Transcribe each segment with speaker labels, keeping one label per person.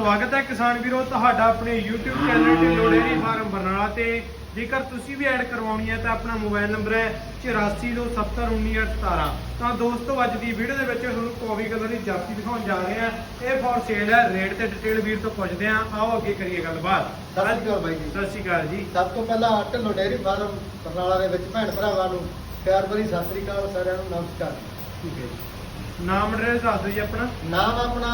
Speaker 1: ਸਵਾਗਤ ਹੈ ਕਿਸਾਨ ਵੀਰੋ ਤੁਹਾਡਾ ਆਪਣੇ YouTube channel Dhillon dairy farm Barnala ਤੇ ਜੇਕਰ ਤੁਸੀਂ ਵੀ ਐਡ ਕਰਵਾਉਣੀ ਹੈ ਤਾਂ ਆਪਣਾ ਮੋਬਾਈਲ ਨੰਬਰ ਹੈ 8427191817 ਤਾਂ ਦੋਸਤੋ ਅੱਜ ਦੀ ਵੀਡੀਓ ਦੇ ਵਿੱਚ ਤੁਹਾਨੂੰ ਕੋਵੀ ਕਲਰ ਦੀ ਜਾਤੀ ਦਿਖਾਉਣ ਜਾ ਰਹੇ ਹਾਂ। ਇਹ ਫॉर ਸੇਲ ਹੈ ਰੇਟ ਤੇ ਡਿਟੇਲ ਵੀਰ ਤੋਂ ਪੁੱਛਦੇ ਹਾਂ। ਆਓ ਅੱਗੇ ਕਰੀਏ ਗੱਲਬਾਤ।
Speaker 2: ਸਤਿ ਸ਼੍ਰੀ ਅਕਾਲ ਬਾਈ ਜੀ।
Speaker 1: ਸਤਿ ਸ਼੍ਰੀ ਅਕਾਲ ਜੀ।
Speaker 2: ਸਭ ਤੋਂ ਪਹਿਲਾਂ ਢਿੱਲੋਂ ਡੇਅਰੀ ਫਾਰਮ ਬਰਨਾਲਾ ਦੇ ਵਿੱਚ ਭੈਣ ਭਰਾਵਾਂ ਨੂੰ ਪਿਆਰ ਭਰੀ ਸਤਿ ਸ਼੍ਰੀ ਅਕਾਲ ਸਾਰਿਆਂ ਨੂੰ ਨਮਸਕਾਰ।
Speaker 1: ਠੀਕ ਹੈ ਜੀ। ਨਾਮ ਐਡਰੈਸ ਦੱਸ ਦਿਓ ਜੀ ਆਪਣਾ।
Speaker 2: ਨਾਮ ਆਪਣਾ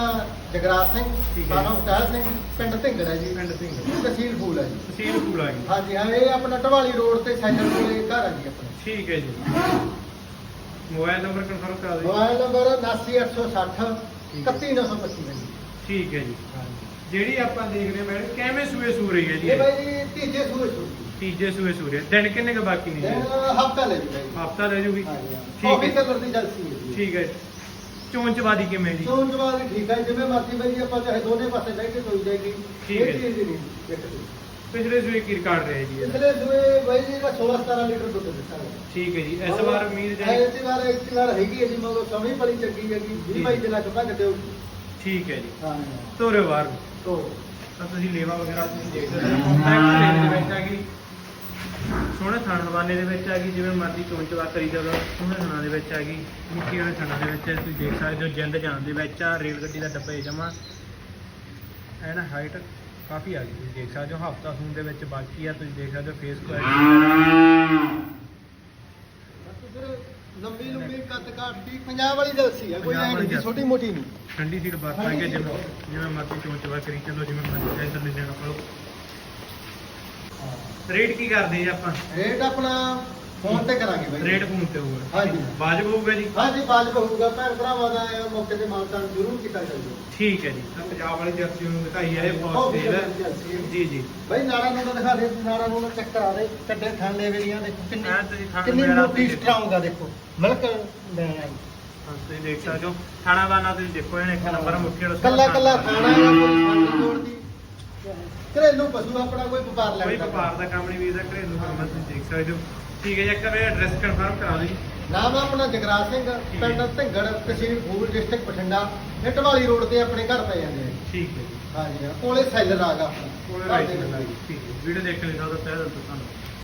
Speaker 2: ਜਗਰਾਜ ਸਿੰਘ
Speaker 1: ਠੀਕ ਹੈ।
Speaker 2: ਸਾਨੋ ਕਹਿ ਸਿੰਘ ਪਿੰਡ ਢਿੰਗੜ ਜੀ।
Speaker 1: ਪਿੰਡ ਸਿੰਘ
Speaker 2: ਤਹਿਸੀਲ ਫੂਲ ਹੈ ਜੀ।
Speaker 1: ਤਹਿਸੀਲ ਫੂਲ ਗਈ
Speaker 2: ਹਾਂਜੀ ਹਾਂ ਇਹ ਆਪਣਾ ਢਵਾਲੀ ਰੋਡ ਤੇ ਸੈਂਟਰ ਕੋਲੇ ਘਰ ਹੈ ਜੀ ਆਪਣਾ।
Speaker 1: ਠੀਕ ਹੈ ਜੀ। ਮੋਬਾਈਲ ਨੰਬਰ ਕਨਫਰਮ ਕਰਾ ਦਿਓ
Speaker 2: ਮੋਬਾਈਲ ਨੰਬਰ 79860 31925 ਹੈ ਜੀ।
Speaker 1: ਠੀਕ ਹੈ ਜੀ। ਜਿਹੜੀ ਆਪਾਂ ਦੇਖ ਰਹੇ ਹਾਂ ਮੈਡਮ ਕਿਵੇਂ ਸੂਏ ਸੂ ਰਹੀ ਹੈ ਜੀ
Speaker 2: ਇਹ ਬਾਈ ਜੀ ਤੀਜੇ ਸੂਏ ਸੂ
Speaker 1: ਤੀਜੇ ਸੂਏ ਸੂ ਰਹੀ ਹੈ। ਦਿਨ ਕਿੰਨੇ ਕ ਬਾਕੀ ਨੇ
Speaker 2: ਦਿਨ
Speaker 1: ਜੀ
Speaker 2: ਹਫਤਾ ਲੈ ਜੀ। ਬਾਈ
Speaker 1: ਹਫਤਾ ਰਹਿ ਜੂਗੀ। ਠੀਕ ਹੈ
Speaker 2: ਕਲਰ ਦੀ ਜਲਸੀ ਹੈ ਜੀ।
Speaker 1: ਠੀਕ ਹੈ ਚੋਣ ਚਵਾਦੀ ਕਿਵੇਂ ਜੀ
Speaker 2: ਜਵਾਬ ਵੀ ਠੀਕ ਹੈ ਜਿਵੇਂ ਮਰਜ਼ੀ ਬਈ ਆਪਾਂ ਚਾਹੇ ਦੋਨੇ ਪਾਸੇ ਬਹਿ ਕੇ ਸੋਈ ਜਾਏਗੀ
Speaker 1: ਠੀਕ ਹੈ।
Speaker 2: ਇਹ ਚੀਜ਼ ਨਹੀਂ ਦੇਖਦੇ
Speaker 1: ਪਿਛਲੇ ਸੂਏ ਕੀ ਰਿਕਾਰਡ ਰਿਹਾ ਜੀ ਇਹਦਾ?
Speaker 2: ਇਸਲੇ ਸੂਏ ਬਈ ਜੀ ਦਾ 16 17 ਲੀਟਰ ਦੁੱਧ ਦਿੱਤਾ ਹੈ
Speaker 1: ਠੀਕ ਹੈ ਜੀ ਇਸ ਵਾਰ ਉਮੀਦ
Speaker 2: ਹੈ
Speaker 1: ਜਾਈ
Speaker 2: ਇਸ ਵਾਰ ਇਸ ਵਾਰ ਹੈਗੀ ਹੈ ਜੀ ਮਗਰ ਸਮੇਂ ਬੜੀ ਚੰਗੀ ਹੈਗੀ
Speaker 1: ਜੀ।
Speaker 2: 20 22 ਦਿਨਾਂ ਚ ਭੱਜ ਦਿਓ
Speaker 1: ਠੀਕ ਹੈ ਜੀ
Speaker 2: ਹਾਂ
Speaker 1: ਤੋਰੇ ਨੂੰ।
Speaker 2: ਤੋ
Speaker 1: ਤਾਂ ਤੁਸੀਂ ਲੇਵਾ ਵਗੈਰਾ ਤੁਸੀਂ ਦੇਖ ਸਕਦੇ ਹੋ ਕੰਪੈਕਟ ਰੇਂਜ ਦੇ ਵਿੱਚ ਆ ਗਈ ਸੋਹਣੇ ਥਣ ਹਵਾਨੇ ਦੇ ਵਿੱਚ ਆ ਗਈ ਜਿਵੇਂ ਮਰਜ਼ੀ ਚੋਣ ਚਵਾ ਕਰੀ ਜਾਓ ਸੋਹਣੇ ਥਣਾਂ ਦੇ ਵਿੱਚ ਆ ਗਈ ਮਿੱਟੀ ਵਾਲੇ ਥਣਾਂ ਦੇ ਵਿੱਚ ਤੁਸੀਂ ਦੇਖ ਸਕਦੇ ਹੋ ਜਿੰਦ ਜਾਣ ਦੇ ਵਿੱਚ ਆ ਰੇਲ ਗੱਡੀ ਦਾ ਡੱਬਾ ਜਮਾ ਐਨ ਹਾਈਟ ਕਾਫੀ ਆ ਗਈ ਤੁਸੀਂ ਦੇਖ ਸਕਦੇ ਹੋ ਹਫਤਾ ਸੂਨ ਦੇ ਵਿੱਚ ਬਾਕੀ ਆ ਤੁਸੀਂ ਦੇਖ ਸਕਦੇ ਹੋ ਫੇਸ ਕੁਆਲਿਟੀ
Speaker 2: ਲੰਬੀ ਲੰਬੀ ਕੱਦ ਕਾਟੀ ਪੰਜਾਬ ਵਾਲੀ ਜਲਸੀ ਹੈ ਕੋਈ ਐ। ਛੋਟੀ ਮੋਟੀ ਨਹੀਂ।
Speaker 1: ਠੰਡੀ ਸੀਟ ਵਰਤਾਂਗੇ ਜਿਵੇਂ ਜਿਵੇਂ ਮਰਜ਼ੀ ਚੋਣ ਚਵਾ ਕਰੀ ਚੱਲੋ ਜਿਵੇਂ ਮਰਜ਼ੀ ਇੱਧਰ ਲੈ ਜਾਣਾ ਪੜੋ ਰੇਟ ਕੀ ਕਰਦੇ ਜੀ ਆਪਾਂ?
Speaker 2: ਰੇਟ ਆਪਣਾ ਫੋਨ ਤੇ ਕਰਾਂਗੇ ਬਾਈ।
Speaker 1: ਰੇਟ ਫੋਨ ਤੇ ਹੋਊਗਾ।
Speaker 2: ਹਾਂਜੀ।
Speaker 1: ਵਾਜਬ ਹੋਊਗਾ ਜੀ?
Speaker 2: ਹਾਂਜੀ ਬਾਜਬ ਹੋਊਗਾ। ਭੈਣ ਭਰਾਵਾਂ ਦਾ ਮੌਕੇ ਤੇ ਮਾਨਤਾਨ ਜ਼ਰੂਰ ਕੀਤਾ ਜਾਊਗਾ।
Speaker 1: ਠੀਕ ਹੈ ਜੀ। ਪੰਜਾਬ ਵਾਲੀ ਜਰਸੀ ਨੂੰ ਦਿਖਾਈ ਹੈ ਇਹ
Speaker 2: ਬਹੁਤ
Speaker 1: ਤੇਜ਼ ਹੈ। ਜੀ ਜੀ।
Speaker 2: ਬਈ ਨਾੜਾ ਨੂੰ ਦਿਖਾ ਦੇ ਨਾੜਾ ਨੂੰ ਚੈੱਕ ਕਰਾ ਦੇ। ਕੱਡੇ ਥਣ ਲੈ ਵੇਲੀਆਂ
Speaker 1: ਐਂ
Speaker 2: ਕਿੰਨੀ
Speaker 1: ਤੁਸੀਂ ਥਣ
Speaker 2: ਕਿੰਨੀ ਮੋਟੀ ਸਟਰੋਂਗ ਆ ਦੇਖੋ। ਮਿਲਕ ਲੈਣ ਆਈ।
Speaker 1: ਤੁਸੀਂ ਦੇਖ ਸਕਦੇ ਹੋ। ਥਾਣਾ ਬਾਨਾ ਤੁਸੀਂ ਦੇਖੋ ਇਹਨੇ ਇੱਕ ਨੰਬਰ ਵਾਲਾ
Speaker 2: ਕੱਲਾ ਕੱਲਾ ਖਾਣਾ ਹੈ ਕੋਈ ਖਾਣ ਦੀ ਲੋੜ ਦੀ ਘਰੇਲੂ ਪਸ਼ੂ ਆਪਣਾ ਕੋਈ ਵਪਾਰ
Speaker 1: ਕੋਈ
Speaker 2: ਲੈਂਦਾ
Speaker 1: ਵਪਾਰ ਦਾ ਕੰਮ ਨਹੀਂ ਵੀਰ ਦਾ ਘਰੇਲੂ ਕੰਮ ਆ, ਤੁਸੀਂ ਦੇਖ ਸਕਦੇ ਹੋ। ਠੀਕ ਹੈ ਜੀ ਇੱਕ ਵਾਰ ਐਡਰੈਸ ਕਨਫਰਮ ਕਰਾ ਜੀ।
Speaker 2: ਨਾਮ ਆਪਣਾ ਜਗਰਾਜ ਸਿੰਘ
Speaker 1: ਠੀਕ
Speaker 2: ਪਿੰਡ
Speaker 1: ਹੈ।
Speaker 2: ਢਿੰਗੜ ਤਹਿਸੀਲ ਫੂਲ ਡਿਸਟ੍ਰਿਕਟ ਬਠਿੰਡਾ। ਢਵਾਲੀ ਰੋਡ ਤੇ ਆਪਣੇ ਘਰ ਪੈ ਜਾਂਦੇ ਆ
Speaker 1: ਠੀਕ ਹੈ ਜੀ।
Speaker 2: ਹਾਂਜੀ ਹਾਂ ਕੋਲੇ ਸੈਲਰ ਆ ਗਾ ਆਪਣਾ।
Speaker 1: ਕੋਲੇ
Speaker 2: ਘਰ
Speaker 1: ਰਾਈਟ
Speaker 2: ਦੇ
Speaker 1: ਠੀਕ ਹੈ ਵੀਡੀਓ ਦੇਖਣ ਲਈ ਦਿਲ ਤੋਂ ਧੰਨਵਾਦ